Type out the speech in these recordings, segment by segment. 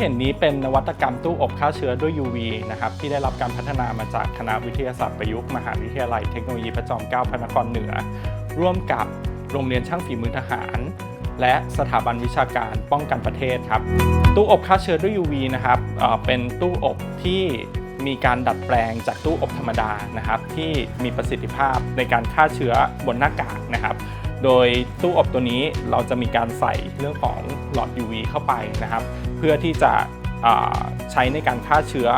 เห็นนี้เป็นนวัตกรรมตู้อบฆ่าเชื้อด้วย UV นะครับที่ได้รับการพัฒนามาจากคณะวิทยาศาสตร์ประยุกต์มหาวิทยาลัยเทคโนโลยีพระจอมเกล้าพระนครเหนือ ร่วมกับโรงเรียนช่างฝีมือทหาร และสถาบันวิชาการป้องกันประเทศครับตู้อบฆ่าเชื้อด้วย UV นะครับเอ่อเป็นตู้อบที่มีการดัดแปลงจากตู้อบธรรมดานะครับที่มีประสิทธิภาพในการฆ่าเชื้อบนหน้ากากนะครับ โดยตู้อบตัวนี้เราจะมีการใส่เรื่องของหลอด UV เข้าไปนะครับ เพื่อที่จะใช้ในการฆ่าเชื้อ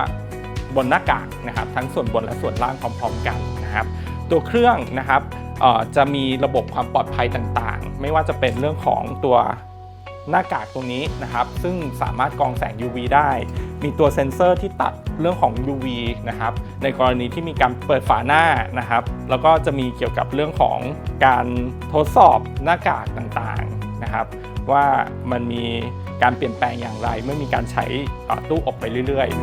บนหน้ากากนะครับ ทั้งส่วนบนและส่วนล่างพร้อมๆกันนะครับ ตัวเครื่องนะครับจะมีระบบความปลอดภัยต่างๆ ไม่ว่าจะเป็นเรื่องของตัว หน้ากากตรงนี้นะครับ ซึ่งสามารถกรองแสง UV ได้ มีตัวเซ็นเซอร์ที่ตัดเรื่องของ UV นะครับ ในกรณีที่มีการเปิดฝาหน้านะครับ แล้วก็จะมีเกี่ยวกับเรื่องของการทดสอบหน้ากากต่างๆนะครับ ว่ามันมีการเปลี่ยนแปลงอย่างไร เมื่อมีการใช้ตู้อบไปเรื่อยๆ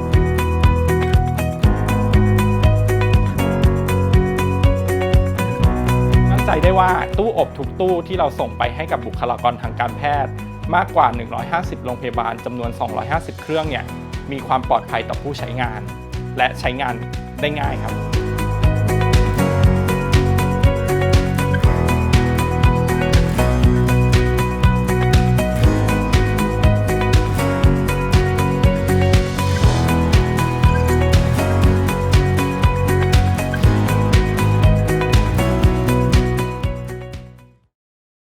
มั่นใจได้ว่าตู้อบทุกตู้ที่เราส่งไปให้กับบุคลากรทางการแพทย์ มากกว่า 150 โรงพยาบาลจำนวน 250 เครื่องเนี่ยมีความปลอดภัยต่อผู้ใช้งาน และใช้งานได้ง่ายครับ